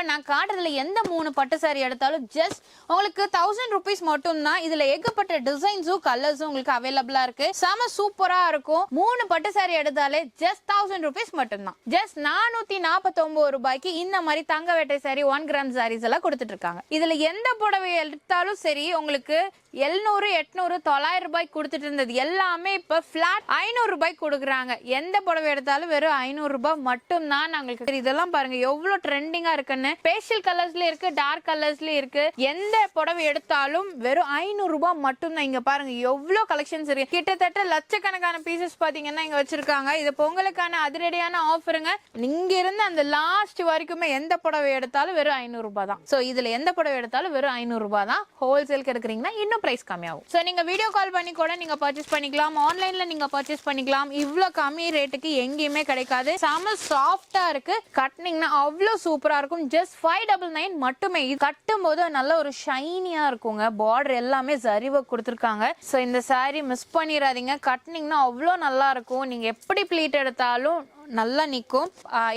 இப்போ நான் காட்டுறதுல எந்த மூணு பட்டு saree எடுத்தாலும் ஜஸ்ட் உங்களுக்கு தௌசண்ட் ருபீஸ் மட்டும் தான் இதுல ஏகப்பட்ட டிசைன்ஸும் கலர்ஸும் உங்களுக்கு அவைலபிளா இருக்கு. செம சூப்பரா இருக்கும். மூணு பட்டு saree எடுத்தாலே ஜஸ்ட் தௌசண்ட் ருபீஸ் மட்டும்தான். ஜஸ்ட் நானூத்தி நாற்பத்தொன்பது ரூபாய்க்கு இந்த மாதிரி தங்க வேட்டை சாரி ஒன் கிராம் சாரீஸ் எல்லாம் கொடுத்துட்டு இருக்காங்க. இதுல எந்த புடவை எடுத்தாலும் சரி உங்களுக்கு எழுநூறு எட்நூறு தொள்ளாயிரம் ரூபாய்க்கு கொடுத்துட்டு இருந்தது எல்லாமே இப்ப பிளாட் ஐநூறு ரூபாய் கொடுக்குறாங்க. எந்த புடவை எடுத்தாலும் வெறும் ஐநூறு ரூபாய் மட்டும் தான் நாங்களுக்கு இதெல்லாம் பாருங்க எவ்வளவு ட்ரெண்டிங்கா இருக்குன்னு பேஷியல் கலர்ஸ்ல இருக்கு டார்க் கலர்ஸ்ல இருக்கு. எந்த புடவை எடுத்தாலும் வெறும் ஐநூறு ரூபாய் மட்டும் தான் இங்க பாருங்க. எவ்வளவு கலெக்ஷன்ஸ் இருக்கு. கிட்டத்தட்ட லட்சக்கணக்கான பீசஸ் பாத்தீங்கன்னா இங்க வச்சிருக்காங்க. இது பொங்கலுக்கான அதிரடியான ஆஃபருங்க இங்க இருந்து அந்த லாஸ்ட் வரைக்குமே எந்த புடவை எடுத்தாலும் வெறும் ஐநூறு ரூபாய் தான். சோ இதுல எந்த புடவை எடுத்தாலும் வெறும் ஐநூறு ரூபாய் தான். ஹோல்சேலுக்கு எடுக்கிறீங்கன்னா இன்னும் பிரைஸ் கம்மியாகும். சோ நீங்க வீடியோ கால் பண்ணி கூட நீங்க பர்ச்சேஸ் பண்ணிக்கலாம். ஆன்லைன்ல நீங்க பர்ச்சேஸ் பண்ணிக்கலாம். இவ்வளவு கம்மி ரேட்டுக்கு எங்கேயுமே கிடைக்காது. செம சாஃப்டா இருக்கு. கட்டினீங்கன்னா அவ்வளோ சூப்பரா இருக்கும். ஜஸ்ட் ஃபைவ் டபுள் நைன் மட்டுமே. இது கட்டும் போது நல்ல ஒரு ஷைனியா இருக்குங்க. பார்டர் எல்லாமே சரிவை கொடுத்துருக்காங்க. ஸோ இந்த saree மிஸ் பண்ணிடாதீங்க கட்டினீங்கன்னா அவ்வளோ நல்லா இருக்கும். நீங்க எப்படி ப்ளீட் எடுத்தாலும் நல்லா நிற்கும்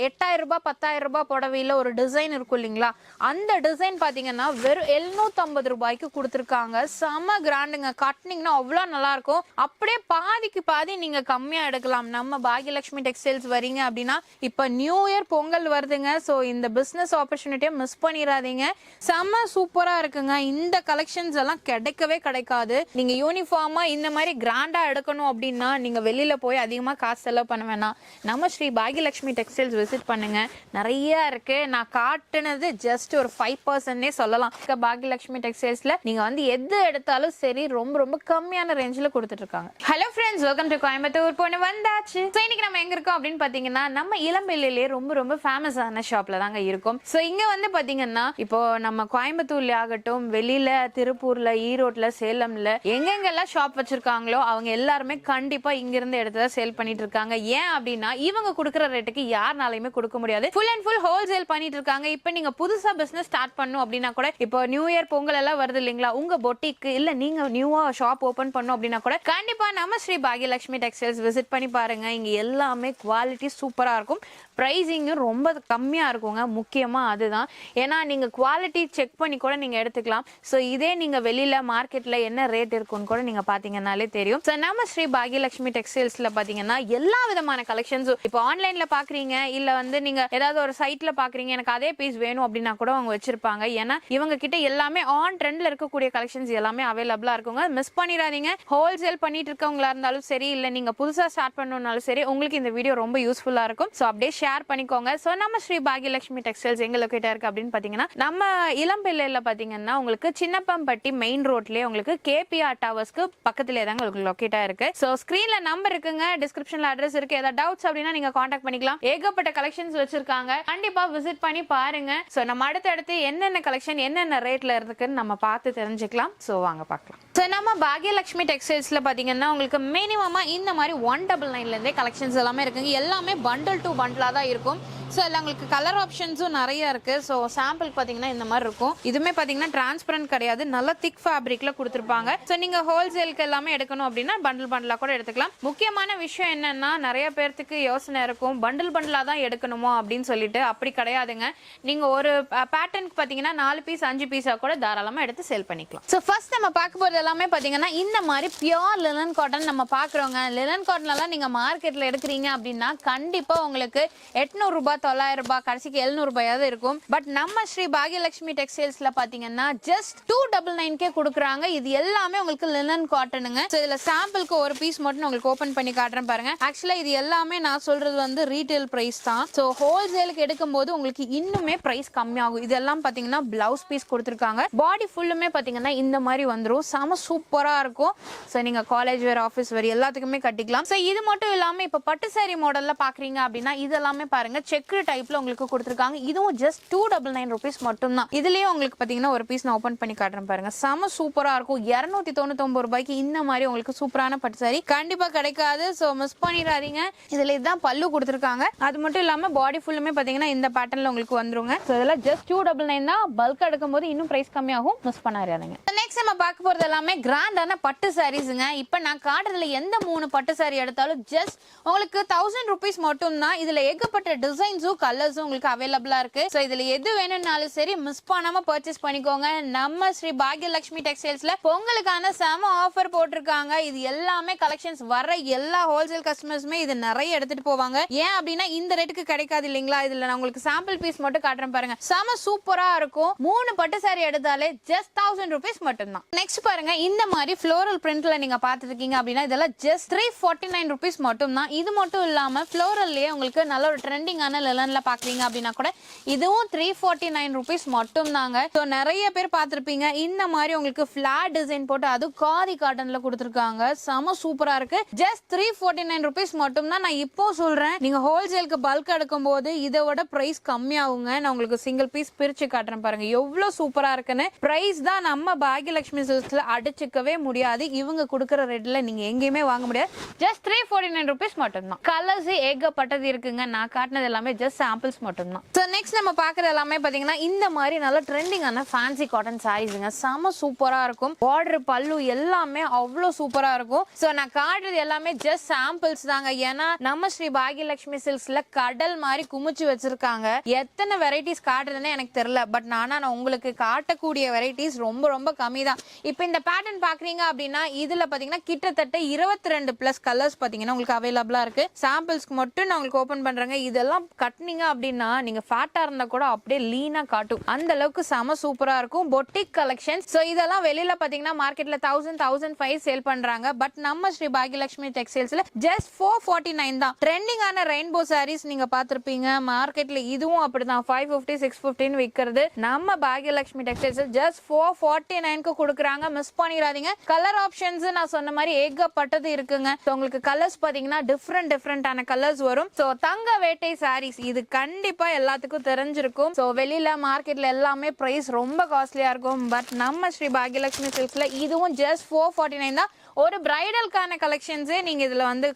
எட்டாயிரம் ரூபாய் பத்தாயிரம் ரூபாய் புடவையில் ஒரு டிசைன் இருக்கும் இல்லைங்களா? அந்த டிசைன் பார்த்தீங்கன்னா வெறும் எழுநூத்தம்பது ரூபாய்க்கு கொடுத்துருக்காங்க. செம கிராண்டுங்க கட்டினீங்கன்னா அவ்வளோ நல்லாயிருக்கும். அப்படியே பாதிக்கு பாதி நீங்கள் கம்மியாக எடுக்கலாம். நம்ம பாகியலட்சுமி டெக்ஸ்டைல்ஸ் வரீங்க அப்படின்னா இப்போ நியூ இயர் பொங்கல் வருதுங்க. ஸோ இந்த பிஸ்னஸ் ஆப்பர்ச்சுனிட்டியை மிஸ் பண்ணிடாதீங்க செம சூப்பராக இருக்குங்க. இந்த கலெக்ஷன்ஸ் எல்லாம் கிடைக்கவே கிடைக்காது. நீங்கள் யூனிஃபார்மாக இந்த மாதிரி கிராண்டாக எடுக்கணும் அப்படின்னா நீங்கள் வெளியில் போய் அதிகமாக காசு செலவு பண்ண வேணாம். நம்ம ஸ்ரீ பாகியலட்சுமி டெக்ஸ்டைல்ஸ் விசிட் பண்ணுங்க. நிறைய இருக்கு. நான் காட்டுனது ஜஸ்ட் ஒரு ஃபைவ் பர்சன்ட்னே சொல்லலாம். பாகியலட்சுமி டெக்ஸ்டைல்ஸ்ல நீங்க வந்து எது எடுத்தாலும் சரி ரொம்ப ரொம்ப கம்மியான ரேஞ்சில் கொடுத்துட்டு இருக்காங்க hello friends welcome to Coimbatore. பொண்ணு வந்தாச்சு. ஸோ இன்னைக்கு நம்ம எங்க இருக்கோம் அப்படின்னு பாத்தீங்கன்னா நம்ம இளம்பிள்ளையிலே ரொம்ப ரொம்ப ஃபேமஸான ஷாப்ல தாங்க இருக்கும். ஸோ இங்க வந்து பாத்தீங்கன்னா இப்போ நம்ம கோயம்புத்தூர்ல ஆகட்டும் வெளியில திருப்பூர்ல ஈரோட்ல சேலம்ல எங்கெங்கெல்லாம் ஷாப் வச்சிருக்காங்களோ அவங்க எல்லாருமே கண்டிப்பா இங்க இருந்து எடுத்து தான் சேல் பண்ணிட்டு இருக்காங்க ஏன் அப்படின்னா இவங்க கொடுக்குற ரேட்டுக்கு யாருனாலையுமே கொடுக்க முடியாது. ஃபுல் அண்ட் ஃபுல் ஹோல்சேல் பண்ணிட்டு இருக்காங்க இப்போ நீங்க புதுசா பிசினஸ் ஸ்டார்ட் பண்ணும் அப்படின்னா கூட இப்போ நியூ இயர் பொங்கல் எல்லாம் வருது இல்லைங்களா? உங்க பொட்டிக்கு இல்ல நீங்க நியூவா ஷாப் ஓபன் பண்ணும் அப்படின்னா கூட கண்டிப்பா நம்ம ஸ்ரீ பாகியலட்சுமி டெக்ஸ்டைல்ஸ் விசிட் பண்ணி பாருங்க. இங்க எல்லாமே குவாலிட்டி சூப்பரா இருக்கும். ப்ரைஸிங்கும் ரொம்ப கம்மியாக இருக்குங்க. முக்கியமாக அதுதான். ஏன்னா நீங்கள் குவாலிட்டி செக் பண்ணி கூட நீங்கள் எடுத்துக்கலாம். ஸோ இதே நீங்கள் வெளியில் மார்க்கெட்டில் என்ன ரேட் இருக்குன்னு கூட நீங்கள் பார்த்தீங்கன்னாலே தெரியும். ஸோ நம்ம ஸ்ரீ பாகியலட்சுமி டெக்ஸ்டைல்ஸில் பார்த்தீங்கன்னா எல்லா விதமான கலெக்ஷன்ஸும் இப்போ ஆன்லைனில் பார்க்குறீங்க இல்லை வந்து நீங்கள் ஏதாவது ஒரு சைட்டில் பார்க்குறீங்க எனக்கு அதே பீஸ் வேணும் அப்படின்னா கூட அவங்க வச்சிருப்பாங்க. ஏன்னா இவங்க கிட்ட எல்லாமே ஆன் ட்ரெண்டில் இருக்கக்கூடிய கலெக்ஷன்ஸ் எல்லாமே அவைலபிளாக இருக்குங்க. மிஸ் பண்ணிடாதீங்க. ஹோல்சேல் பண்ணிட்டு இருக்கவங்களா இருந்தாலும் சரி இல்லை நீங்கள் புதுசாக ஸ்டார்ட் பண்ணணும்னாலும் சரி உங்களுக்கு இந்த வீடியோ ரொம்ப யூஸ்ஃபுல்லாக இருக்கும். ஸோ அப்படியே ஷேர் பண்ணிக்கோங்க. ஸோ நம்ம ஸ்ரீ பாகியலட்சுமி டெக்ஸ்டைல்ஸ் எங்க லொக்கேட்டா இருக்கு அப்படின்னு பார்த்தீங்கன்னா நம்ம இளம்பிள்ளையில பார்த்தீங்கன்னா உங்களுக்கு சின்னப்பம்பட்டி மெயின் ரோட்லேயே உங்களுக்கு கேபிஆர் டவர்ஸ்க்கு பக்கத்துலேயே தாங்க உங்களுக்கு லொக்கேட்டா இருக்கு. ஸோ ஸ்க்ரீன்ல நம்பர் இருக்குங்க. டிஸ்கிரிப்ஷன்ல அட்ரஸ் இருக்கு. ஏதாவது டவுட்ஸ் அப்படின்னா நீங்க காண்டாக்ட் பண்ணிக்கலாம். ஏகப்பட்ட கலெக்ஷன்ஸ் வச்சிருக்காங்க. கண்டிப்பா விசிட் பண்ணி பாருங்க. ஸோ நம்ம அடுத்தடுத்து என்னென்ன கலெக்ஷன் என்னென்ன ரேட்ல இருக்குன்னு நம்ம பார்த்து தெரிஞ்சுக்கலாம். ஸோ வாங்க பார்க்கலாம். ஸோ நம்ம பாகியலட்சுமி டெக்ஸ்டைல்ஸ்ல பார்த்தீங்கன்னா உங்களுக்கு மினிமமா இந்த மாதிரி ஒன் டபுள் நைன்லேருந்தே கலெக்ஷன்ஸ் எல்லாமே இருக்குங்க. எல்லாமே பண்டல் டு பண்டலாக தான் இருக்கும். ஸோ அதில் உங்களுக்கு கலர் ஆப்ஷன்ஸும் நிறைய இருக்குது ஸோ சாம்பிள் பார்த்தீங்கன்னா இந்த மாதிரி இருக்கும். இதுவுமே பார்த்தீங்கன்னா டிரான்ஸ்பரண்ட் கிடையாது. நல்ல திக் ஃபேப்ரிக்ல கொடுத்துருப்பாங்க. ஸோ நீங்க ஹோல்சேலுக்கு எல்லாமே எடுக்கணும் அப்படின்னா பண்டில் பண்டிலாக கூட எடுத்துக்கலாம். முக்கியமான விஷயம் என்னன்னா நிறைய பேர்த்துக்கு யோசனை இருக்கும். பண்டில் பண்டிலாக தான் எடுக்கணுமோ அப்படின்னு சொல்லிட்டு அப்படி கிடையாதுங்க. நீங்க ஒரு பேட்டர்னுக்கு பார்த்தீங்கன்னா நாலு பீஸ் அஞ்சு பீஸாக கூட தாராளமாக எடுத்து சேல் பண்ணிக்கலாம். ஸோ ஃபர்ஸ்ட் நம்ம பார்க்க போகிறது எல்லாமே பார்த்தீங்கன்னா இந்த மாதிரி பியோர் லினன் காட்டன் நம்ம பார்க்குறோங்க. லினன் காட்டன்லாம் நீங்கள் மார்க்கெட்டில் எடுக்கிறீங்க அப்படின்னா கண்டிப்பாக உங்களுக்கு எட்நூறுரூபா தொள்ளாயிரம் ரூபாய் கடைசிக்கு எழுநூறு ரூபாயாவது இருக்கும். பட் நம்ம ஸ்ரீ பாகியலட்சுமி டெக்ஸ்டைல்ஸ்ல பாத்தீங்கன்னா ஜஸ்ட் டூ டபுள் நைன்கே கொடுக்குறாங்க. இது எல்லாமே உங்களுக்கு லினன் காட்டனுங்க ஸோ இதுல சாம்பிளுக்கு ஒரு பீஸ் மட்டும் உங்களுக்கு ஓபன் பண்ணி காட்டுறேன் பாருங்க. ஆக்சுவலா இது எல்லாமே நான் சொல்றது வந்து ரீட்டைல் பிரைஸ் தான். ஸோ ஹோல்சேலுக்கு எடுக்கும்போது உங்களுக்கு இன்னுமே பிரைஸ் கம்மியாகும். இதெல்லாம் பாத்தீங்கன்னா பிளவுஸ் பீஸ் கொடுத்துருக்காங்க. பாடி ஃபுல்லுமே பாத்தீங்கன்னா இந்த மாதிரி வந்துடும் செம சூப்பரா இருக்கும். ஸோ நீங்க காலேஜ் வேர் ஆஃபீஸ் வேர் எல்லாத்துக்குமே கட்டிக்கலாம். ஸோ இது மட்டும் இல்லாம இப்ப பட்டு சேரி மாடல்ல பாக்குறீங்க அப்படின்னா இதெல்லாமே பாருங்க. செக் செக்கு டைப்ல உங்களுக்கு கொடுத்துருக்காங்க. இதுவும் just two double nine rupees மட்டும் தான் இதுலயே உங்களுக்கு பாத்தீங்கன்னா ஒரு பீஸ் நான் ஓபன் பண்ணி காட்டுறேன் பாருங்க. செம சூப்பரா இருக்கும். இருநூத்தி தொண்ணூத்தி ரூபாய்க்கு இந்த மாதிரி உங்களுக்கு சூப்பரான பட்டு சாரி கண்டிப்பா கிடைக்காது. ஸோ மிஸ் பண்ணிடாதீங்க. இதுல இதுதான் பல்லு கொடுத்துருக்காங்க. அது மட்டும் இல்லாம பாடி ஃபுல்லுமே பாத்தீங்கன்னா இந்த பேட்டர்ன்ல உங்களுக்கு வந்துருங்க. ஸோ இதெல்லாம் ஜஸ்ட் டூ டபுள் நைன் தான். பல்க் எடுக்கும் போது இன்னும் பிரைஸ் கம்மியாகும். மிஸ் பண்ணாதீங்க நெக்ஸ்ட் நம்ம பார்க்க போறது எல்லாமே கிராண்டான பட்டு சாரீஸுங்க இப்போ நான் காட்டுறதுல எந்த மூணு பட்டு saree எடுத்தாலும் ஜஸ்ட் உங்களுக்கு தௌசண்ட் ருபீஸ் மட்டும் தான் இதுல ஏகப்பட்ட டிசைன் டிசைன்ஸும் கலர்ஸும் உங்களுக்கு அவைலபிளா இருக்கு. ஸோ இதுல எது வேணும்னாலும் சரி மிஸ் பண்ணாம பர்ச்சேஸ் பண்ணிக்கோங்க. நம்ம ஸ்ரீ பாக்யலட்சுமி டெக்ஸ்டைல்ஸ்ல பொங்கலுக்கான செம ஆஃபர் போட்டிருக்காங்க. இது எல்லாமே கலெக்ஷன்ஸ் வர எல்லா ஹோல்சேல் கஸ்டமர்ஸுமே இது நிறைய எடுத்துட்டு போவாங்க. ஏன் அப்படின்னா இந்த ரேட்டுக்கு கிடைக்காது இல்லைங்களா? இதுல நான் உங்களுக்கு சாம்பிள் பீஸ் மட்டும் காட்டுறேன் பாருங்க. செம சூப்பரா இருக்கும். மூணு பட்டு சாரி எடுத்தாலே ஜஸ்ட் தௌசண்ட் ருபீஸ் மட்டும்தான். நெக்ஸ்ட் பாருங்க இந்த மாதிரி ஃப்ளோரல் பிரிண்ட்ல நீங்க பார்த்துருக்கீங்க அப்படின்னா இதெல்லாம் just three forty nine rupees மட்டும் தான் இது மட்டும் இல்லாம ஃப்ளோரல்லையே உங்களுக்கு நல்ல ஒரு ட்ரெண்டிங்கான லெலன்ல பாக்குறீங்க அப்படின்னா கூட இதுவும் த்ரீ ஃபார்ட்டி நைன் ருபீஸ் மட்டும் தாங்க ஸோ நிறைய பேர் பார்த்துருப்பீங்க. இந்த மாதிரி உங்களுக்கு ஃபிளாட் டிசைன் போட்டு அதுவும் காதி காட்டனில் கொடுத்துருக்காங்க. செம சூப்பரா இருக்கு. Just three forty nine rupees மட்டும் தான் நான் இப்போ சொல்றேன். நீங்க ஹோல்சேலுக்கு பல்க் எடுக்கும் போது இதை விட கம்மியாகுங்க. நான் உங்களுக்கு சிங்கிள் பீஸ் பிரிச்சு காட்டுறேன் பாருங்க. எவ்வளவு சூப்பரா இருக்குன்னு. ப்ரைஸ் தான் நம்ம பாகியலட்சுமி சில்க்ஸ்ல அடிச்சுக்கவே முடியாது. இவங்க கொடுக்குற ரேட்ல நீங்க எங்கேயுமே வாங்க முடியாது. Just three forty nine rupees மட்டும் தான் கலர்ஸ் ஏகப்பட்டது இருக்குங்க. நான் காட்டினது எல்லாமே ஜஸ்ட் சாம்பிள்ஸ் மட்டும் தான் ஸோ நெக்ஸ்ட் நம்ம பார்க்குற எல்லாமே பார்த்தீங்கன்னா இந்த மாதிரி நல்ல ட்ரெண்டிங்கான ஃபேன்சி காட்டன் சாரீஸுங்க செம சூப்பராக இருக்கும். பார்டர் பல்லு எல்லாமே அவ்வளோ சூப்பராக இருக்கும். ஸோ நான் காட்டுறது எல்லாமே ஜஸ்ட் சாம்பிள்ஸ் தாங்க. ஏன்னா நம்ம ஸ்ரீ பாகியலட்சுமி சில்க்ஸில் கடல் மாதிரி குமிச்சு வச்சிருக்காங்க. எத்தனை வெரைட்டிஸ் காட்டுறதுன்னு எனக்கு தெரியல. பட் நானா நான் உங்களுக்கு காட்டக்கூடிய வெரைட்டிஸ் ரொம்ப ரொம்ப கம்மி தான் இப்போ இந்த பேட்டர்ன் பார்க்குறீங்க அப்படின்னா இதில் பார்த்தீங்கன்னா கிட்டத்தட்ட இருபத்தி ரெண்டு ப்ளஸ் கலர்ஸ் பார்த்தீங்கன்னா உங்களுக்கு அவைலபிளா இருக்கு. சாம்பிள்ஸ்க்கு மட்டும் நான் உங்களுக்கு ஓப்பன் பண்றேங்க. இதெல்லாம் கட்டினீங்க அப்படின்னா நீங்க ஃபேட்டா இருந்தா கூட அப்படியே லீனா காட்டும். அந்த அளவுக்கு செம சூப்பரா இருக்கும். பொட்டிக் கலெக்ஷன்ஸ் ஸோ இதெல்லாம் வெளியில பாத்தீங்கன்னா மார்க்கெட்ல தௌசண்ட் தௌசண்ட் ஃபைவ் சேல் பண்றாங்க. பட் நம்ம ஸ்ரீ பாகியலட்சுமி டெக்ஸ்டைல்ஸ்ல ஜஸ்ட் ஃபோர் ஃபார்ட்டி நைன் தான். ட்ரெண்டிங்கான ரெயின்போ சாரீஸ் நீங்க பாத்திருப்பீங்க. மார்க்கெட்ல இதுவும் அப்படிதான். ஃபைவ் ஃபிஃப்டி சிக்ஸ் ஃபிஃப்டின்னு விற்கிறது நம்ம Bhagyalakshmi textiles just four forty நைனுக்கு கொடுக்குறாங்க. மிஸ் பண்ணிடாதீங்க. கலர் ஆப்ஷன்ஸ் நான் சொன்ன மாதிரி ஏகப்பட்டது இருக்குங்க. உங்களுக்கு கலர்ஸ் பாத்தீங்கன்னா டிஃப்ரெண்ட் டிஃப்ரெண்டான கலர்ஸ் வரும். ஸோ தங்க வேட்டை சாரீஸ் இது கண்டிப்பா எல்லாத்துக்கும் தெரிஞ்சிருக்கும். ஸோ வெளியில மார்க்கெட்ல எல்லாமே பிரைஸ் ரொம்ப காஸ்ட்லியா இருக்கும். பட் நம்ம ஸ்ரீ பாகியலட்சுமி சில்க்ஸ்ல இதுவும் ஜஸ்ட் ஃபோர் ஃபார்ட்டி நைன் தான். ஒரு பிரைடல்கான கலெக்ஷன்ஸே நீங்க இதுல வந்து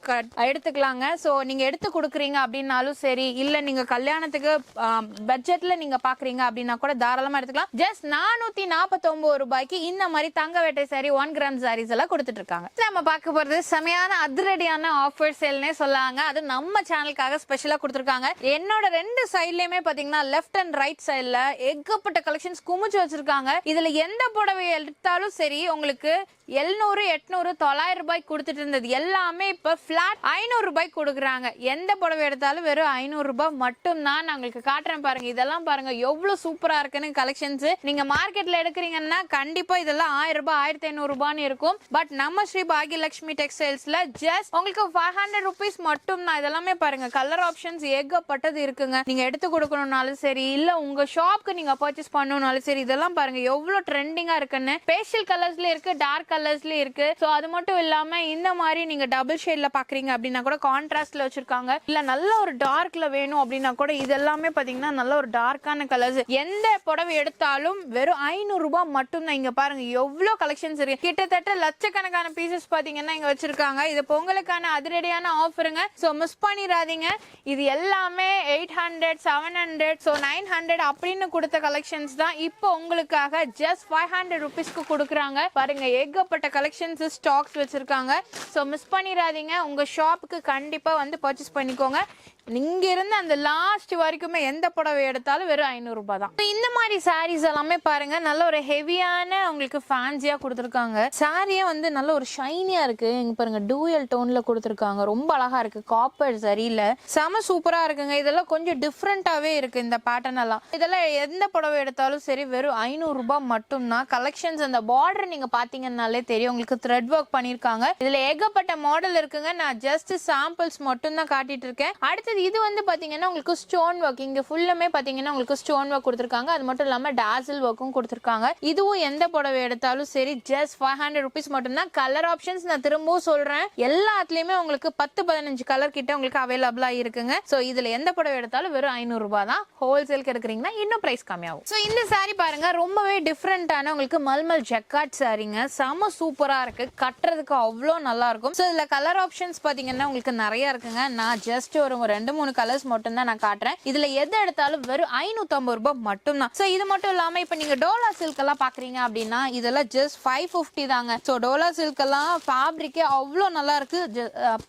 எடுத்துக்கலாங்க. ஸோ நீங்க எடுத்து கொடுக்குறீங்க அப்படின்னாலும் சரி இல்ல நீங்க கல்யாணத்துக்கு பட்ஜெட்ல நீங்க பாக்குறீங்க அப்படின்னா கூட தாராளமா எடுத்துக்கலாம். ஜஸ்ட் நானூத்தி நாற்பத்தொன்பது ரூபாய்க்கு இந்த மாதிரி தங்க வேட்டை சாரி ஒன் கிராம் சாரீஸ் எல்லாம் கொடுத்துட்டு இருக்காங்க. நம்ம பார்க்க போறது செமையான அதிரடியான ஆஃபர் சேல்னே சொல்லாங்க. அது நம்ம சேனலுக்காக ஸ்பெஷலா கொடுத்துருக்காங்க. என்னோட ரெண்டு சைட்லயுமே பாத்தீங்கன்னா லெஃப்ட் அண்ட் ரைட் சைட்ல ஏகப்பட்ட கலெக்ஷன்ஸ் குமிச்சு வச்சிருக்காங்க. இதுல எந்த புடவை எடுத்தாலும் சரி உங்களுக்கு எழுநூறு எட்நூறு தொள்ளாயிரம் ரூபாய்க்கு கொடுத்துட்டு இருந்தது. எல்லாமே இப்போ ஃப்ளாட் ஐநூறு ரூபாய்க்கு கொடுக்குறாங்க. எந்த புடவை எடுத்தாலும் வெறும் ஐநூறு ரூபாய் மட்டும் தான் நான் உங்களுக்கு காட்டுறேன் பாருங்க. இதெல்லாம் பாருங்க எவ்வளோ சூப்பராக இருக்குன்னு கலெக்ஷன்ஸ் நீங்க மார்க்கெட்ல எடுக்கிறீங்கன்னா கண்டிப்பா இதெல்லாம் ஆயிரம் ரூபாய் ஆயிரத்தி ஐநூறு ரூபான்னு இருக்கும். பட் நம்ம ஸ்ரீ பாகியலட்சுமி டெக்ஸ்டைல்ஸ்ல ஜஸ்ட் உங்களுக்கு ஃபைவ் ஹண்ட்ரட் ருபீஸ் மட்டும் தான் இதெல்லாமே பாருங்க கலர் ஆப்ஷன்ஸ் ஏகப்பட்டது இருக்குங்க. நீங்க எடுத்து கொடுக்கணும்னாலும் சரி இல்ல உங்க ஷாப்க்கு நீங்க பர்ச்சேஸ் பண்ணணும்னாலும் சரி இதெல்லாம் பாருங்க எவ்வளவு ட்ரெண்டிங்கா இருக்குன்னு. பேஷியல் கலர்ஸ்ல இருக்கு டார்க் கலர்ஸ்ல இருக்கு. ஸோ அது மட்டும் இல்லாம இந்த மாதிரி நீங்க டபுள் ஷேட்ல பாக்குறீங்க அப்படின்னா கூட கான்ட்ராஸ்ட்ல வச்சிருக்காங்க. இல்ல நல்ல ஒரு டார்க்ல வேணும் அப்படின்னா கூட இதெல்லாமே பார்த்தீங்கன்னா பாத்தீங்கன்னா நல்ல ஒரு டார்க்கான கலர்ஸ் எந்த புடவை எடுத்தாலும் வெறும் ஐநூறு ரூபாய் மட்டும் தான் இங்க பாருங்க. எவ்வளவு கலெக்ஷன்ஸ் இருக்கு. கிட்டத்தட்ட லட்சக்கணக்கான பீசஸ் பாத்தீங்கன்னா இங்க வச்சிருக்காங்க. இது பொங்கலுக்கான அதிரடியான ஆஃபருங்க ஸோ மிஸ் பண்ணிடாதீங்க இது எல்லாமே eight hundred seven hundred so nine hundred அப்படின்னு கொடுத்த கலெக்ஷன்ஸ் தான். இப்போ உங்களுக்காக ஜஸ்ட் ஃபைவ் ஹண்ட்ரட் ருபீஸ்க்கு கொடுக்குறாங்க. பாருங்க ஏகப்பட்ட கலெக்ஷன்ஸ் ஸ்டாக்ஸ் வச்சிருக்காங்க. ஸோ மிஸ் பண்ணிடாதீங்க உங்க ஷாப்புக்கு கண்டிப்பா வந்து பர்ச்சேஸ் பண்ணிக்கோங்க. இங்க இருந்து அந்த லாஸ்ட் வரைக்குமே எந்த புடவை எடுத்தாலும் வெறும் ஐநூறு ரூபாய் தான். இந்த மாதிரி சாரீஸ் எல்லாமே பாருங்க நல்ல ஒரு ஹெவியான உங்களுக்கு ஃபேன்சியா கொடுத்துருக்காங்க. சாரியே வந்து நல்ல ஒரு ஷைனியா இருக்கு. இங்க பாருங்க டூயல் டோன்ல கொடுத்துருக்காங்க. ரொம்ப அழகா இருக்கு. காப்பர் சரியில்ல செம சூப்பரா இருக்குங்க. இதெல்லாம் கொஞ்சம் டிஃப்ரெண்டாவே இருக்கு இந்த பேட்டர்ன் எல்லாம். இதெல்லாம் எந்த புடவை எடுத்தாலும் சரி வெறும் ஐநூறு ரூபாய் மட்டும்தான். கலெக்ஷன்ஸ் அந்த பார்டர் நீங்க பாத்தீங்கன்னாலே தெரியும். உங்களுக்கு த்ரெட் ஒர்க் பண்ணிருக்காங்க. இதுல ஏகப்பட்ட மாடல் இருக்குங்க. நான் ஜஸ்ட் சாம்பிள்ஸ் மட்டும் தான் காட்டிட்டு இருக்கேன். அடுத்தது இது வந்து பார்த்தீங்கன்னா உங்களுக்கு ஸ்டோன் ஒர்க் இங்கே ஃபுல்லுமே பார்த்தீங்கன்னா உங்களுக்கு ஸ்டோன் ஒர்க் கொடுத்துருக்காங்க. அது மட்டும் இல்லாமல் டாசில் ஒர்க்கும் கொடுத்துருக்காங்க. இதுவும் எந்த புடவை எடுத்தாலும் சரி ஜஸ்ட் ஃபைவ் ஹண்ட்ரட் ருபீஸ் மட்டும்தான். கலர் ஆப்ஷன்ஸ் நான் திரும்பவும் சொல்கிறேன் எல்லாத்துலேயுமே உங்களுக்கு பத்து பதினஞ்சு கலர் கிட்ட உங்களுக்கு அவைலபிளாக இருக்குங்க. ஸோ இதில் எந்த புடவை எடுத்தாலும் வெறும் ஐநூறுரூபா தான். ஹோல்சேலுக்கு எடுக்கிறீங்கன்னா இன்னும் ப்ரைஸ் கம்மியாகும். ஸோ இந்த சாரி பாருங்க ரொம்பவே டிஃப்ரெண்டான உங்களுக்கு மல்மல் ஜக்காட் சாரிங்க செம சூப்பராக இருக்கு. கட்டுறதுக்கு அவ்வளோ நல்லா இருக்கும். ஸோ இதில் கலர் ஆப்ஷன்ஸ் பார்த்தீங்கன்னா உங்களுக்கு நிறைய இருக்குங்க. நான் ஜஸ்ட் ஒரு ரெண்டு ரெண்டு மூணு கலர்ஸ் மட்டும் தான் நான் காட்டுறேன். இதுல எது எடுத்தாலும் வெறும் ஐநூத்தம்பது ரூபாய் மட்டும் தான் ஸோ இது மட்டும் இல்லாம இப்ப நீங்க டோலா சில்க் எல்லாம் பாக்குறீங்க அப்படின்னா இதெல்லாம் ஜஸ்ட் ஃபைவ் ஃபிஃப்டி தாங்க. ஸோ டோலா சில்க் எல்லாம் ஃபேப்ரிக்கே அவ்வளோ நல்லா இருக்கு.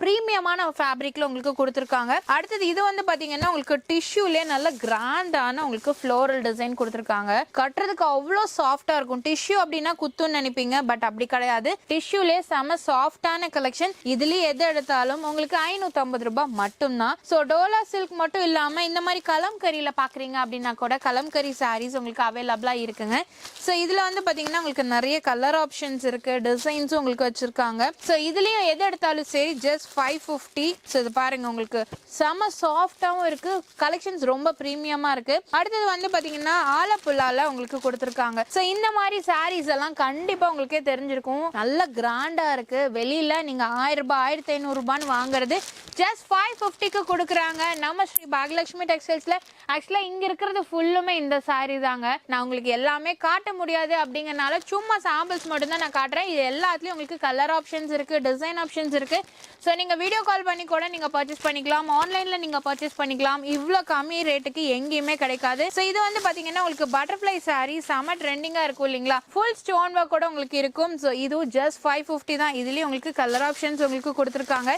ப்ரீமியமான ஃபேப்ரிக்ல உங்களுக்கு கொடுத்துருக்காங்க. அடுத்தது இது வந்து பாத்தீங்கன்னா உங்களுக்கு டிஷ்யூலே நல்ல கிராண்டான உங்களுக்கு ஃப்ளோரல் டிசைன் கொடுத்துருக்காங்க. கட்டுறதுக்கு அவ்வளோ சாஃப்டா இருக்கும். டிஷ்யூ அப்படின்னா குத்துன்னு நினைப்பீங்க பட் அப்படி கிடையாது. டிஷ்யூலே செம சாஃப்டான கலெக்ஷன் இதுலயே எது எடுத்தாலும் உங்களுக்கு ஐநூத்தி ஐம்பது ரூபாய் மட்டும்தான். ஸோ டோலா சில்க் மட்டும் இல்லாமல் இந்த மாதிரி கலம்கரியில் பார்க்குறீங்க அப்படின்னா கூட கலம்கரி சாரீஸ் உங்களுக்கு அவைலபிளாக இருக்குங்க. ஸோ இதில் வந்து பார்த்தீங்கன்னா உங்களுக்கு நிறைய கலர் ஆப்ஷன்ஸ் இருக்குது டிசைன்ஸும் உங்களுக்கு வச்சுருக்காங்க. ஸோ இதுலேயும் எது எடுத்தாலும் சரி ஜஸ்ட் ஃபைவ் ஃபிஃப்டி ஸோ இது பாருங்கள் உங்களுக்கு செம சாஃப்டாகவும் இருக்குது கலெக்ஷன்ஸ் ரொம்ப ப்ரீமியமாக இருக்குது அடுத்தது வந்து பார்த்தீங்கன்னா ஆலப்புல்லால உங்களுக்கு கொடுத்துருக்காங்க. ஸோ இந்த மாதிரி சாரீஸ் எல்லாம் கண்டிப்பாக உங்களுக்கே தெரிஞ்சிருக்கும். நல்ல கிராண்டாக இருக்குது வெளியில் நீங்கள் ஆயிரம் ரூபாய் ஆயிரத்தி ஐநூறுரூபான்னு வாங்குறது ஜஸ்ட் ஃபைவ் ஃபிஃப்டிக்கு கொடுக்குறாங்க. நம்ம ஸ்ரீ பாகலட்சுமி டெக்ஸ்டைல்ஸில் ஆக்சுவலாக இங்கே இருக்கிறது ஃபுல்லுமே இந்த சாரீ தாங்க. நான் உங்களுக்கு எல்லாமே காட்ட முடியாது அப்படிங்கிறனால சும்மா சாம்பிள்ஸ் மட்டும்தான் நான் காட்டுறேன். இது எல்லாத்துலேயும் உங்களுக்கு கலர் ஆப்ஷன்ஸ் இருக்குது டிசைன் ஆப்ஷன்ஸ் இருக்குது ஸோ நீங்கள் வீடியோ கால் பண்ணி கூட நீங்கள் பர்ச்சேஸ் பண்ணிக்கலாம். ஆன்லைனில் நீங்கள் பர்ச்சேஸ் பண்ணிக்கலாம். இவ்வளோ கம்மி ரேட்டுக்கு எங்கேயுமே கிடைக்காது. ஸோ இது வந்து பார்த்தீங்கன்னா உங்களுக்கு பட்டர்ஃப்ளை சாரீ செம ட்ரெண்டிங்காக இருக்கும் இல்லைங்களா? ஃபுல் ஸ்டோன் ஒர்க் கூட உங்களுக்கு இருக்கும். ஸோ இதுவும் ஜஸ்ட் ஃபைவ் ஃபிஃப்டி தான். இதுலேயும் உங்களுக்கு கலர் ஆப்ஷன்ஸ் உங்களுக்கு கொடுத்துருக்காங்க.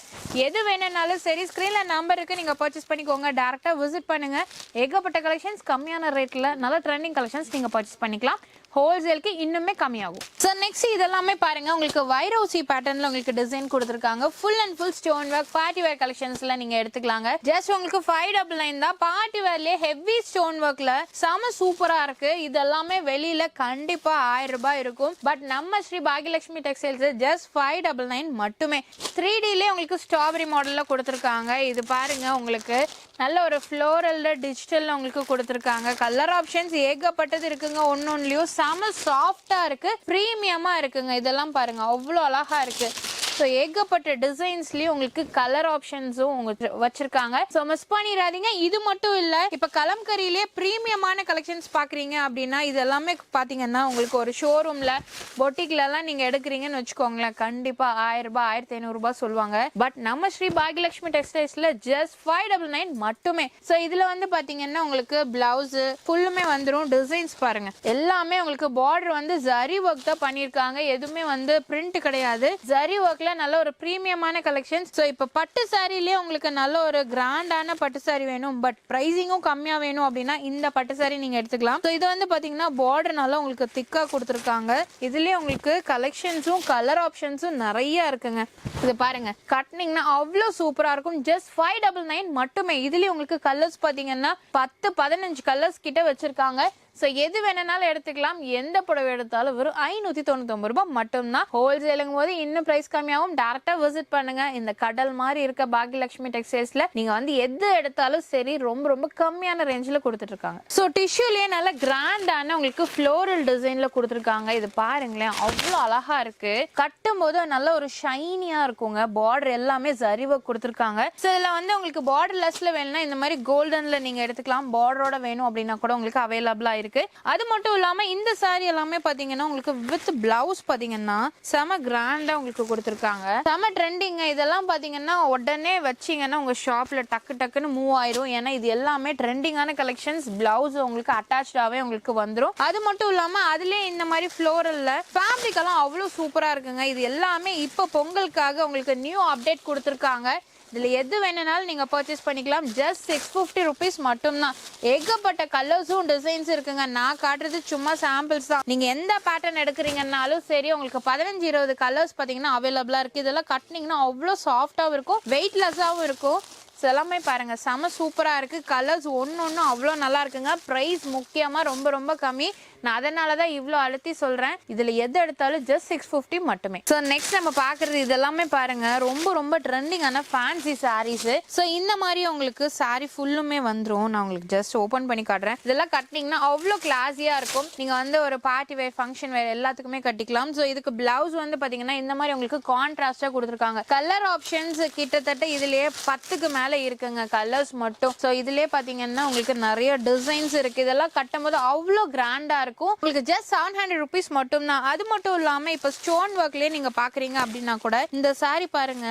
எது வேணும்னாலும் சரி ஸ்க்ரீனில் நம்பர் நீங்கள் பர்ச்சேஸ் பண்ணிக்கோங்க. டேரெக்டாக விசிட் பண்ணுங்கள் ஏகப்பட்ட கலெக்ஷன்ஸ் கம்மியான ரேட்டில் நல்ல ட்ரெண்டிங் கலெக்ஷன்ஸ் நீங்கள் பர்ச்சேஸ் பண்ணிக்கலாம். ஹோல்சேலுக்கு இன்னுமே கம்மியாகும். ஸோ நெக்ஸ்ட் இதெல்லாமே பாருங்க. உங்களுக்கு வைரோசி பேட்டர்ன்ல உங்களுக்கு டிசைன் கொடுத்துருக்காங்க. Full and full stone work party wear கலெக்ஷன்ஸ்ல நீங்க எடுத்துக்கலாங்க. ஜஸ்ட் உங்களுக்கு ஃபைவ் டபுள் நைன் தான். பார்ட்டி வேர்லயே ஹெவி ஸ்டோன் ஒர்க்ல செம சூப்பரா இருக்கு. இதெல்லாமே வெளியில கண்டிப்பா ஆயிரம் ரூபாய் இருக்கும். பட் நம்ம Shri Bhagyalakshmi textiles just five double nine மட்டுமே. த்ரீ டிலே உங்களுக்கு ஸ்ட்ராபெரி மாடல்ல கொடுத்துருக்காங்க. இது பாருங்க உங்களுக்கு நல்ல ஒரு ஃப்ளோரல்ல டிஜிட்டலில் உங்களுக்கு கொடுத்துருக்காங்க. கலர் ஆப்ஷன்ஸ் ஏகப்பட்டது இருக்குங்க. ஒன்று ஒன்றுலையும் செம சாஃப்டாக இருக்குது ப்ரீமியமாக இருக்குங்க. இதெல்லாம் பாருங்கள் அவ்வளோ அழகாக இருக்குது ஸோ ஏகப்பட்ட டிசைன்ஸ்லயும் உங்களுக்கு கலர் ஆப்ஷன்ஸும் உங்களுக்கு வச்சிருக்காங்க. ஸோ மிஸ் பண்ணிடாதீங்க. இது மட்டும் இல்ல இப்ப கலம்கரியிலே ப்ரீமியமான கலெக்ஷன்ஸ் பாக்குறீங்க அப்படின்னா இது எல்லாமே பாத்தீங்கன்னா உங்களுக்கு ஒரு ஷோரூம்ல பொட்டிக்ல எல்லாம் நீங்க எடுக்கிறீங்கன்னு வச்சுக்கோங்களேன். கண்டிப்பா ஆயிரம் ரூபாய் ஆயிரத்தி ஐநூறு ரூபாய் சொல்லுவாங்க. பட் நம்ம ஸ்ரீ பாகியலட்சுமி டெக்ஸ்டைல்ஸ்ல ஜஸ்ட் ஃபைவ் டபுள் நைன் மட்டுமே. ஸோ இதுல வந்து பாத்தீங்கன்னா உங்களுக்கு பிளவுஸ் ஃபுல்லுமே வந்துடும் டிசைன்ஸ் பாருங்க. எல்லாமே உங்களுக்கு பார்டர் வந்து ஜரி ஒர்க் தான் பண்ணியிருக்காங்க எதுவுமே வந்து பிரிண்ட் கிடையாது. ஜரி ஒர்க் ஒர்க்ல நல்ல ஒரு ப்ரீமியமான கலெக்ஷன்ஸ் ஸோ இப்போ பட்டு சாரிலேயே உங்களுக்கு நல்ல ஒரு கிராண்டான பட்டு சாரி வேணும். பட் ப்ரைஸிங்கும் கம்மியா வேணும் அப்படின்னா இந்த பட்டு சாரி நீங்க எடுத்துக்கலாம். ஸோ இது வந்து பாத்தீங்கன்னா பார்டர் நல்லா உங்களுக்கு திக்கா கொடுத்துருக்காங்க. இதுலயே உங்களுக்கு கலெக்ஷன்ஸும் கலர் ஆப்ஷன்ஸும் நிறைய இருக்குங்க. இது பாருங்க. கட்டினீங்கன்னா அவ்வளோ சூப்பரா இருக்கும். ஜஸ்ட் ஃபைவ் டபுள் நைன் மட்டுமே. இதுலயே உங்களுக்கு கலர்ஸ் பாத்தீங்கன்னா பத்து பதினஞ்சு கலர்ஸ் கிட்ட வச்சிருக்காங்க. ஸோ எது வேணுனாலும் எடுத்துக்கலாம். எந்த புடவை எடுத்தாலும் வெறும் ஐநூற்றி தொண்ணூத்தொம்பது ரூபாய் மட்டும்தான். ஹோல்சேலுங்கும் போது இன்னும் ப்ரைஸ் கம்மியாகவும் டேரெக்டாக விசிட் பண்ணுங்க. இந்த கடல் மாதிரி இருக்க பாக்யலட்சுமி டெக்ஸ்டைல்ஸில் நீங்கள் வந்து எது எடுத்தாலும் சரி ரொம்ப ரொம்ப கம்மியான ரேஞ்சில் கொடுத்துட்ருக்காங்க ஸோ டிஷ்யூலேயே நல்ல கிராண்டான உங்களுக்கு ஃப்ளோரல் டிசைனில் கொடுத்துருக்காங்க. இது பாருங்களேன் அவ்வளோ அழகாக இருக்குது கட்டும் போது நல்ல ஒரு ஷைனியாக இருக்குங்க. பார்டர் எல்லாமே சரிவை கொடுத்துருக்காங்க. ஸோ இதில் வந்து உங்களுக்கு பார்டர் லெஸ்ல வேணும்னா இந்த மாதிரி கோல்டனில் நீங்கள் எடுத்துக்கலாம். பார்டரோட வேணும் அப்படின்னா கூட உங்களுக்கு அவைலபிளாக இருக்கு. அது மட்டும் இல்லாம இந்த சாரி எல்லாமே பாத்தீங்கன்னா உங்களுக்கு வித் பிளவுஸ் பாத்தீங்கன்னா செம கிராண்டா உங்களுக்கு கொடுத்துருக்காங்க. செம ட்ரெண்டிங்க இதெல்லாம் பாத்தீங்கன்னா உடனே வச்சீங்கன்னா உங்க ஷாப்ல டக்கு டக்குன்னு மூவ் ஆயிரும். ஏன்னா இது எல்லாமே ட்ரெண்டிங்கான கலெக்ஷன்ஸ் பிளவுஸ் உங்களுக்கு அட்டாச்சாவே உங்களுக்கு வந்துடும் அது மட்டும் இல்லாம அதுலயே இந்த மாதிரி ஃப்ளோரல்ல ஃபேப்ரிக் எல்லாம் அவ்வளவு சூப்பரா இருக்குங்க. இது எல்லாமே இப்போ பொங்கலுக்காக உங்களுக்கு நியூ அப்டேட் கொடுத்துருக்காங்க. இதில் எது வேணுனாலும் நீங்கள் பர்ச்சேஸ் பண்ணிக்கலாம். ஜஸ்ட் சிக்ஸ் ஃபிஃப்டி ருபீஸ் மட்டும்தான். ஏகப்பட்ட கலர்ஸும் டிசைன்ஸ் இருக்குங்க. நான் காட்டுறது சும்மா சாம்பிள்ஸ் தான். நீங்கள் எந்த பேட்டர்ன் எடுக்கிறீங்கன்னாலும் சரி உங்களுக்கு பதினஞ்சு இருபது கலர்ஸ் பார்த்தீங்கன்னா அவைலபிளாக இருக்குது இதெல்லாம் கட்டினீங்கன்னா அவ்வளோ சாஃப்டாகவும் இருக்கும். வெயிட்லெஸ்ஸாகவும் இருக்கும். எல்லாமே பாருங்க செம சூப்பராக இருக்குது கலர்ஸ் ஒன்று ஒன்றும் அவ்வளோ நல்லா இருக்குங்க. ப்ரைஸ் முக்கியமாக ரொம்ப ரொம்ப கம்மி. நான் அதனால தான் இவ்வளோ அழுத்தி சொல்கிறேன் இதில் எது எடுத்தாலும் ஜஸ்ட் சிக்ஸ் ஃபிஃப்டி மட்டுமே. ஸோ நெக்ஸ்ட் நம்ம பார்க்குறது இதெல்லாமே பாருங்கள் ரொம்ப ரொம்ப ட்ரெண்டிங்கான ஃபேன்சி சாரீஸு ஸோ இந்த மாதிரி உங்களுக்கு சாரி ஃபுல்லுமே வந்துடும் நான் உங்களுக்கு ஜஸ்ட் ஓப்பன் பண்ணி காட்டுறேன். இதெல்லாம் கட்டினீங்கன்னா அவ்வளோ கிளாஸியாக இருக்கும். நீங்கள் வந்து ஒரு பார்ட்டி வேர் ஃபங்க்ஷன் வேர் எல்லாத்துக்குமே கட்டிக்கலாம். ஸோ இதுக்கு பிளவுஸ் வந்து பார்த்தீங்கன்னா இந்த மாதிரி உங்களுக்கு கான்ட்ராஸ்டாக கொடுத்துருக்காங்க. கலர் ஆப்ஷன்ஸ் கிட்டத்தட்ட இதுலேயே பத்துக்கு மேலே இருக்குங்க. கலர்ஸ் மட்டும். ஸோ இதுலேயே பார்த்தீங்கன்னா உங்களுக்கு நிறைய டிசைன்ஸ் இருக்குது இதெல்லாம் கட்டும் போது அவ்வளோ கிராண்டாக இருக்கும் உங்களுக்கு ஜஸ்ட் செவன் ஹண்ட்ரட் ருபீஸ் மட்டும் தான் அது மட்டும் இல்லாம இப்ப ஸ்டோன் ஒர்க்லயே நீங்க பாக்குறீங்க அப்படின்னா கூட இந்த சாரி பாருங்க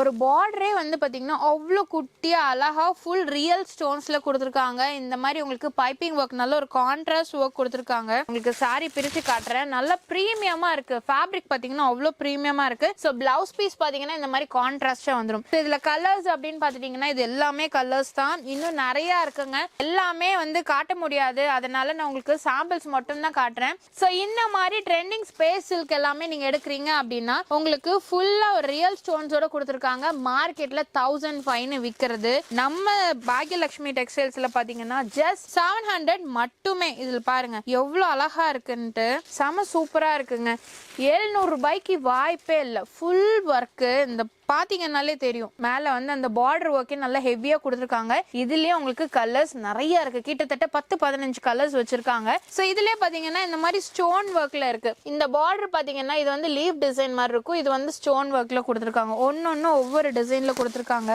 ஒரு பார்டரே வந்து பார்த்தீங்கன்னா அவ்வளோ குட்டியாக அழகா ஃபுல் ரியல் ஸ்டோன்ஸில் கொடுத்துருக்காங்க. இந்த மாதிரி உங்களுக்கு பைப்பிங் ஒர்க் நல்ல ஒரு கான்ட்ராஸ்ட் ஒர்க் கொடுத்துருக்காங்க. உங்களுக்கு சாரி பிரித்து காட்டுறேன். நல்ல ப்ரீமியமாக இருக்கு. ஃபேப்ரிக் பார்த்தீங்கன்னா அவ்வளோ ப்ரீமியமாக இருக்கு. ஸோ பிளவுஸ் பீஸ் பார்த்தீங்கன்னா இந்த மாதிரி கான்ட்ராஸ்டாக வந்துடும் ஸோ இதில் கலர்ஸ் அப்படின்னு பார்த்துட்டிங்கன்னா இது எல்லாமே கலர்ஸ் தான். இன்னும் நிறையா இருக்குங்க. எல்லாமே வந்து காட்ட முடியாது. அதனால நான் உங்களுக்கு சாம்பிள்ஸ் மட்டும் தான் காட்டுறேன். ஸோ இந்த மாதிரி ட்ரெண்டிங் ஸ்பேஸ் சில்க் எல்லாமே நீங்கள் எடுக்கிறீங்க அப்படின்னா உங்களுக்கு ஃபுல்லாக ஒரு ரியல் ஸ்டோன்ஸோட கொடுத்துருக்காங்க. மார்க்கெட்ல தௌசண்ட் ஃபைவ்னு விற்கிறது நம்ம பாக்யலட்சுமி டெக்ஸ்டைல்ஸ்ல பாத்தீங்கன்னா ஜஸ்ட் செவன் ஹண்ட்ரட் மட்டுமே. இதுல பாருங்க எவ்வளவு அழகா இருக்குன்ட்டு. செம சூப்பரா இருக்குங்க. எழுநூறு ரூபாய்க்கு வாய்ப்பே இல்லை. ஃபுல் ஒர்க்கு இந்த பாத்தீங்கன்னாலே தெரியும். மேல வந்து அந்த பார்டர் ஒர்க்கே நல்லா ஹெவியா கொடுத்துருக்காங்க. இதுலயே உங்களுக்கு கலர்ஸ் நிறைய இருக்கு. கிட்டத்தட்ட பத்து பதினஞ்சு கலர்ஸ் வச்சிருக்காங்க. ஸோ இதுலயே பாத்தீங்கன்னா இந்த மாதிரி ஸ்டோன் ஒர்க்ல இருக்கு. இந்த பார்டர் பாத்தீங்கன்னா இது வந்து லீவ் டிசைன் மாதிரி இருக்கும். இது வந்து ஸ்டோன் ஒர்க்ல கொடுத்துருக்காங்க. ஒன்னொன்னு ஒவ்வொரு டிசைன்ல கொடுத்துருக்காங்க.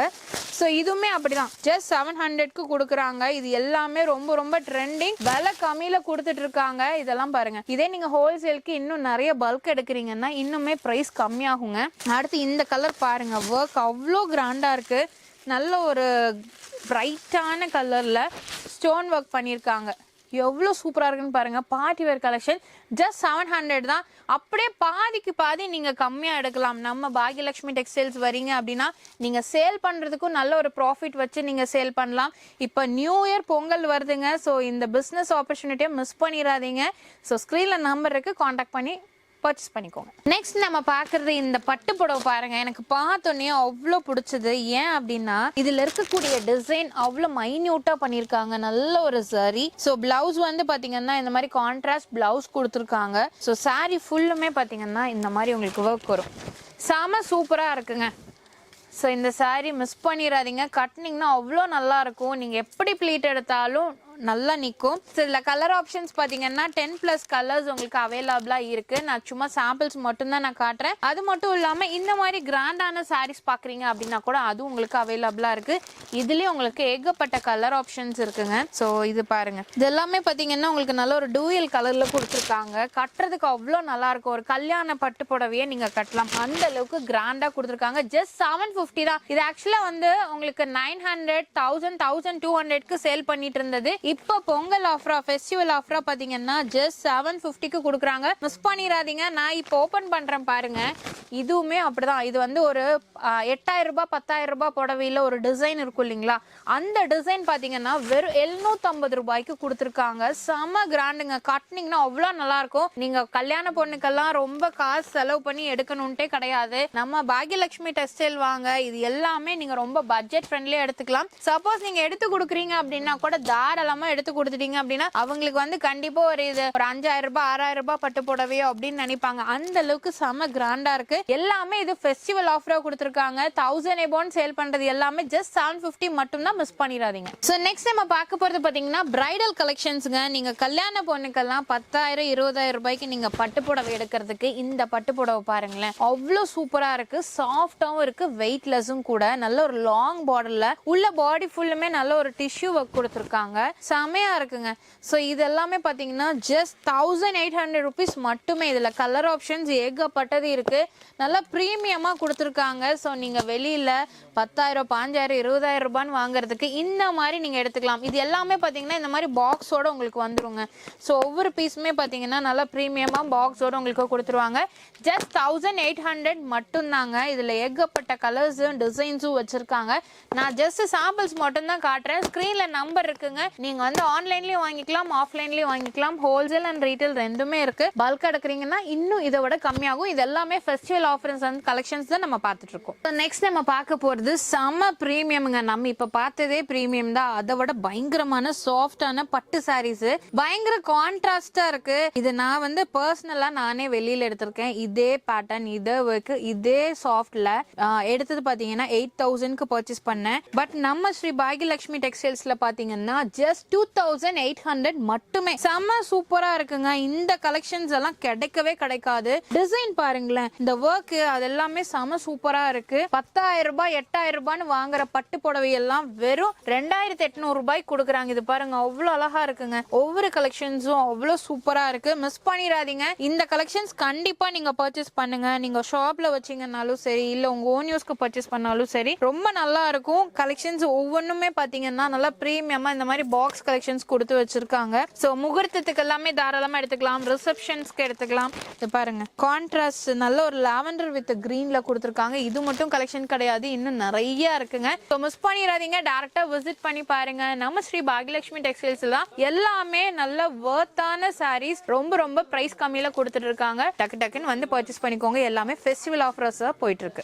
ஸோ இதுவுமே அப்படிதான். ஜஸ்ட் செவன் ஹண்ட்ரட்க்கு கொடுக்குறாங்க. இது எல்லாமே ரொம்ப ரொம்ப ட்ரெண்டிங் விலை கம்மியில கொடுத்துட்டு இருக்காங்க இதெல்லாம் பாருங்க. இதே நீங்க ஹோல்சேலுக்கு இன்னும் நிறைய பல்க் எடுக்கிறீங்கன்னா இன்னுமே பிரைஸ் கம்மியாகுங்க. அடுத்து இந்த கலர் பாருங்க. ஒர்க் அவ்வளோ கிராண்டாக இருக்குது நல்ல ஒரு பிரைட்டான கலரில் ஸ்டோன் ஒர்க் பண்ணியிருக்காங்க எவ்வளோ சூப்பராக இருக்குன்னு பாருங்க. Party wear collection just seven hundred தான். அப்படியே பாதிக்கு பாதி நீங்கள் கம்மியாக எடுக்கலாம். நம்ம பாகியலட்சுமி டெக்ஸ்டைல்ஸ் வரீங்க அப்படின்னா நீங்கள் சேல் பண்ணுறதுக்கும் நல்ல ஒரு ப்ராஃபிட் வச்சு நீங்கள் சேல் பண்ணலாம். இப்போ நியூ இயர் பொங்கல் வருதுங்க. ஸோ இந்த பிஸ்னஸ் ஆப்பர்ச்சுனிட்டியை மிஸ் பண்ணிடாதீங்க. ஸோ ஸ்க்ரீனில் நம்பர் இருக்குது காண்டாக்ட் பண்ணி பர்ச்சேஸ் பண்ணிக்கோங்க. நெக்ஸ்ட் நம்ம பார்க்குறது இந்த பட்டு புடவை பாருங்க. எனக்கு பார்த்தோன்னே அவ்வளோ பிடிச்சது. ஏன் அப்படின்னா இதுல இருக்கக்கூடிய டிசைன் அவ்வளோ மைன்யூட்டா பண்ணியிருக்காங்க. நல்ல ஒரு சரி ஸோ பிளவுஸ் வந்து பாத்தீங்கன்னா இந்த மாதிரி கான்ட்ராஸ்ட் பிளவுஸ் கொடுத்துருக்காங்க. ஸோ saree ஃபுல்லுமே பாத்தீங்கன்னா இந்த மாதிரி உங்களுக்கு ஒர்க் வரும். செம சூப்பரா இருக்குங்க. ஸோ இந்த saree மிஸ் பண்ணிடாதீங்க கட்டினீங்கன்னா அவ்வளோ நல்லா இருக்கும். நீங்கள் எப்படி ப்ளீட் எடுத்தாலும் நல்லா நிற்கும் ஸோ இதில் கலர் ஆப்ஷன்ஸ் பார்த்தீங்கன்னா டென் ப்ளஸ் கலர்ஸ் உங்களுக்கு அவைலபிளாக இருக்குது நான் சும்மா சாம்பிள்ஸ் மட்டும்தான் நான் காட்டுறேன். அது மட்டும் இல்லாமல் இந்த மாதிரி கிராண்டான சாரீஸ் பார்க்குறீங்க அப்படின்னா கூட அதுவும் உங்களுக்கு அவைலபிளாக இருக்குது இதுலேயும் உங்களுக்கு ஏகப்பட்ட கலர் ஆப்ஷன்ஸ் இருக்குங்க. ஸோ இது பாருங்க. இது எல்லாமே பார்த்தீங்கன்னா உங்களுக்கு நல்ல ஒரு டூயல் கலரில் கொடுத்துருக்காங்க. கட்டுறதுக்கு அவ்வளோ நல்லாயிருக்கும் ஒரு கல்யாண பட்டு புடவையே நீங்கள் கட்டலாம். அந்த அளவுக்கு கிராண்டாக கொடுத்துருக்காங்க. ஜஸ்ட் செவன் ஃபிஃப்டி தான். இது ஆக்சுவலாக வந்து உங்களுக்கு nine hundred thousand thousand two ஹண்ட்ரட்க்கு sale பண்ணிட்டு இருந்தது. இப்போ பொங்கல் ஆஃபரா ஃபெஸ்டிவல் ஆஃபரா பார்த்தீங்கன்னா ஜஸ்ட் செவன் ஃபிஃப்டிக்கு கொடுக்குறாங்க. மிஸ் பண்ணிடாதீங்க நான் இப்போ ஓப்பன் பண்ணுறேன் பாருங்க. இதுவுமே அப்படிதான். இது வந்து ஒரு எட்டாயிரம் ரூபாய் பத்தாயிரம் ரூபாய் புடவையில் ஒரு டிசைன் இருக்கும் இல்லைங்களா? அந்த டிசைன் பார்த்தீங்கன்னா வெறும் எழுநூத்தம்பது ரூபாய்க்கு கொடுத்துருக்காங்க. செம கிராண்டுங்க கட்டினீங்கன்னா அவ்வளோ நல்லா இருக்கும் நீங்க கல்யாண பொண்ணுக்கெல்லாம் ரொம்ப காசு செலவு பண்ணி எடுக்கணும்ட்டே கிடையாது. நம்ம பாகியலட்சுமி டெக்ஸ்டைல் வாங்க. இது எல்லாமே நீங்க ரொம்ப பட்ஜெட் ஃப்ரெண்ட்லியா எடுத்துக்கலாம். சப்போஸ் நீங்க எடுத்து கொடுக்குறீங்க அப்படின்னா கூட இல்லாம எடுத்து கொடுத்துட்டீங்க அப்படின்னா அவங்களுக்கு வந்து கண்டிப்பா ஒரு இது ஒரு அஞ்சாயிரம் ரூபாய் ஆறாயிரம் ரூபாய் பட்டு புடவையோ அப்படின்னு நினைப்பாங்க. அந்த அளவுக்கு செம கிராண்டா இருக்கு. எல்லாமே இது ஃபெஸ்டிவல் ஆஃபரா கொடுத்துருக்காங்க. தௌசண்ட் எபோன் சேல் பண்றது எல்லாமே ஜஸ்ட் செவன் ஃபிஃப்டி மட்டும் தான் மிஸ் பண்ணிடாதீங்க. ஸோ நெக்ஸ்ட் நம்ம பார்க்க போறது பாத்தீங்கன்னா பிரைடல் கலெக்ஷன்ஸுங்க நீங்க கல்யாண பொண்ணுக்கெல்லாம் பத்தாயிரம் இருபதாயிரம் ரூபாய்க்கு நீங்க பட்டு புடவை எடுக்கிறதுக்கு இந்த பட்டு புடவை பாருங்களேன். அவ்வளோ சூப்பரா இருக்கு. சாஃப்டாவும் இருக்கு. வெயிட்லெஸ்ஸும் கூட. நல்ல ஒரு லாங் பார்டர்ல உள்ள பாடி ஃபுல்லுமே நல்ல ஒரு டிஷ்யூ ஒர்க் கொடுத்துருக்காங்க. செமையாக இருக்குங்க. ஸோ இது எல்லாமே பார்த்தீங்கன்னா just thousand eight hundred rupees மட்டுமே இதில் கலர் ஆப்ஷன்ஸ் ஏகப்பட்டது இருக்குது நல்லா ப்ரீமியமாக கொடுத்துருக்காங்க. ஸோ நீங்கள் வெளியில் பத்தாயிரம் பாஞ்சாயிரம் இருபதாயிரம் ரூபான்னு வாங்குறதுக்கு இந்த மாதிரி நீங்கள் எடுத்துக்கலாம். இது எல்லாமே பார்த்தீங்கன்னா இந்த மாதிரி பாக்ஸோட உங்களுக்கு வந்துருங்க. ஸோ ஒவ்வொரு பீஸுமே பார்த்தீங்கன்னா நல்லா ப்ரீமியமாக பாக்ஸோட உங்களுக்கு கொடுத்துருவாங்க. ஜஸ்ட் தௌசண்ட் எயிட் ஹண்ட்ரட் மட்டும்தாங்க. இதில் ஏகப்பட்ட கலர்ஸும் டிசைன்ஸும் வச்சுருக்காங்க. நான் ஜஸ்ட் சாம்பிள்ஸ் மட்டும்தான் காட்டுறேன். ஸ்க்ரீனில் நம்பர் இருக்குங்க. நீங்கள் நீங்கள் வந்து ஆன்லைன்லேயும் வாங்கிக்கலாம் ஆஃப்லைன்லேயும் வாங்கிக்கலாம். ஹோல்சேல் அண்ட் ரீட்டைல் ரெண்டுமே இருக்கு. பல்க் எடுக்கிறீங்கன்னா இன்னும் இதை விட கம்மியாகும். இது எல்லாமே ஃபெஸ்டிவல் ஆஃபர்ஸ் அண்ட் கலெக்ஷன்ஸ் தான் நம்ம பார்த்துட்டு இருக்கோம். நெக்ஸ்ட் நம்ம பார்க்க போறது செம ப்ரீமியம்ங்க நம்ம இப்போ பார்த்ததே ப்ரீமியம் தான். அதை விட பயங்கரமான சாஃப்டான பட்டு சாரீஸ் பயங்கர கான்ட்ராஸ்டா இருக்கு. இது நான் வந்து பர்சனலா நானே வெளியில எடுத்திருக்கேன். இதே பேட்டர்ன் இதே ஒர்க் இதே சாஃப்ட்ல எடுத்தது பாத்தீங்கன்னா எயிட் தௌசண்ட்க்கு பர்ச்சேஸ் பண்ணேன். பட் நம்ம ஸ்ரீ பாக்யலட்சுமி டெக்ஸ்டைல்ஸ்ல பாத்தீங்கன்னா just two thousand eight hundred மட்டுமே. செம்ம சூப்பரா இருக்குங்க. இந்த கலெக்ஷன்ஸ் எல்லாம் கிடைக்கவே கிடைக்காது. டிசைன் பாருங்களேன். இந்த ஒர்க் அது எல்லாமே செம சூப்பரா இருக்கு. பத்தாயிரம் ரூபாய் எட்டாயிரம் ரூபாய்னு வாங்குற பட்டு புடவை எல்லாம் வெறும் ரெண்டாயிரத்தி எட்நூறு ரூபாய் கொடுக்குறாங்க. இது பாருங்க அவ்வளோ அழகா இருக்குங்க. ஒவ்வொரு கலெக்ஷன்ஸும் அவ்வளோ சூப்பரா இருக்கு. மிஸ் பண்ணிடாதீங்க. இந்த கலெக்ஷன்ஸ் கண்டிப்பா நீங்க பர்ச்சேஸ் பண்ணுங்க. நீங்க ஷாப்ல வச்சீங்கன்னாலும் சரி இல்ல உங்க ஓன் யூஸ்க்கு பர்ச்சேஸ் பண்ணாலும் சரி ரொம்ப நல்லா இருக்கும். கலெக்ஷன்ஸ் ஒவ்வொன்றுமே பாத்தீங்கன்னா நல்லா ப்ரீமியமா இந்த மாதிரி பாக்ஸ் கலெக்ஷன்ஸ் கொடுத்து வச்சிருக்காங்க. ஸோ முகூர்த்தத்துக்கு எல்லாமே தாராளமா எடுத்துக்கலாம். ரிசப்ஷன்ஸ்க்கு எடுத்துக்கலாம். இது பாருங்க. கான்ட்ராஸ்ட் நல்ல ஒரு லாவெண்டர் வித் கிரீன்ல கொடுத்துருக்காங்க. இது மட்டும் கலெக்ஷன் கிடையாது. இன்னும் நிறைய இருக்குங்க. ஸோ மிஸ் பண்ணிடாதீங்க. டேரக்டா விசிட் பண்ணி பாருங்க. நம்ம ஸ்ரீ பாகியலட்சுமி டெக்ஸ்டைல்ஸ் தான் எல்லாமே நல்ல வர்த்தான சாரீஸ் ரொம்ப ரொம்ப பிரைஸ் கம்மியில கொடுத்துட்டு இருக்காங்க. டக்கு டக்குன்னு வந்து பர்ச்சேஸ் பண்ணிக்கோங்க. எல்லாமே ஃபெஸ்டிவல் ஆஃபர்ஸ் போயிட்டு இருக்கு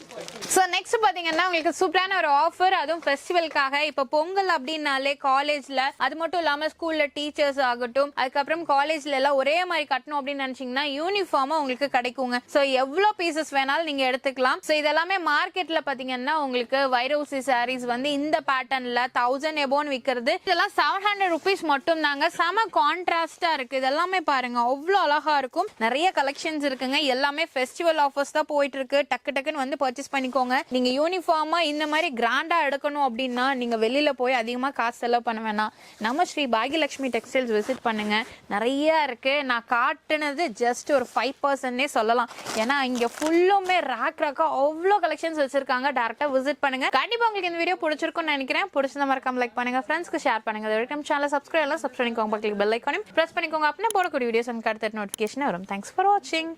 ஸோ நெக்ஸ்ட் பாத்தீங்கன்னா உங்களுக்கு சூப்பரான ஒரு ஆஃபர் அதுவும் ஃபெஸ்டிவலுக்காக இப்போ பொங்கல் அப்படின்னாலே காலேஜ்ல அது அது மட்டும் இல்லாம ஸ்கூல்ல டீச்சர்ஸ் ஆகட்டும் அதுக்கப்புறம் காலேஜ்ல எல்லாம் ஒரே மாதிரி கட்டணும் அப்படின்னு நினைச்சீங்கன்னா யூனிஃபார்மா உங்களுக்கு கிடைக்குங்க. ஸோ எவ்வளோ பீசஸ் வேணாலும் நீங்க எடுத்துக்கலாம். ஸோ இதெல்லாமே மார்க்கெட்ல பாத்தீங்கன்னா உங்களுக்கு வைரோசி சாரீஸ் வந்து இந்த பேட்டர்ன்ல தௌசண்ட் எபோன்னு விற்கிறது இதெல்லாம் செவன் ஹண்ட்ரட் ருபீஸ் மட்டும் தாங்க செம கான்ட்ராஸ்டா இருக்கு. இதெல்லாமே பாருங்க. அவ்வளோ அழகா இருக்கும். நிறைய கலெக்ஷன்ஸ் இருக்குங்க. எல்லாமே ஃபெஸ்டிவல் ஆஃபர்ஸ் தான் போயிட்டு இருக்கு டக்கு டக்குன்னு வந்து பர்ச்சேஸ் பண்ணிக்கோங்க. நீங்க யூனிஃபார்மா இந்த மாதிரி கிராண்டா எடுக்கணும் அப்படின்னா நீங்க வெளியில போய் அதிகமா காசு செலவு பண்ண வேணாம். நம்ம ஸ்ரீ பாகியலட்சுமி டெக்ஸ்டைல்ஸ் விசிட் பண்ணுங்க. நிறைய இருக்கு. நான் காட்டுனது ஜஸ்ட் ஒரு ஃபைவ் பர்சன்டே சொல்லலாம். ஏன்னா இங்க ஃபுல்லுமே ரேக் ரேக்கா அவ்வளோ கலெக்ஷன்ஸ் வச்சிருக்காங்க. டேரக்டா விசிட் பண்ணுங்க. கண்டிப்பா உங்களுக்கு இந்த வீடியோ பிடிச்சிருக்கும்னு நினைக்கிறேன். பிடிச்சிருந்த மறக்காம லைக் பண்ணுங்க. ஃப்ரெண்ட்ஸ்க்கு ஷேர் பண்ணுங்க. அது வரைக்கும் சேனல் சப்ஸ்கிரைப் எல்லாம் சப்ஸ்கிரைப் பண்ணிக்கோங்க. பக்கத்துக்கு பெல் ஐக்கானையும் ப்ரெஸ் பண்ணிக்கோங்க. அப்படின்னா போடக்கூடிய வீடியோஸ் எனக்கு அடுத்த நோட்டிஃபிகேஷன் வரும். தேங்க்ஸ் ஃபார் வாட்சிங்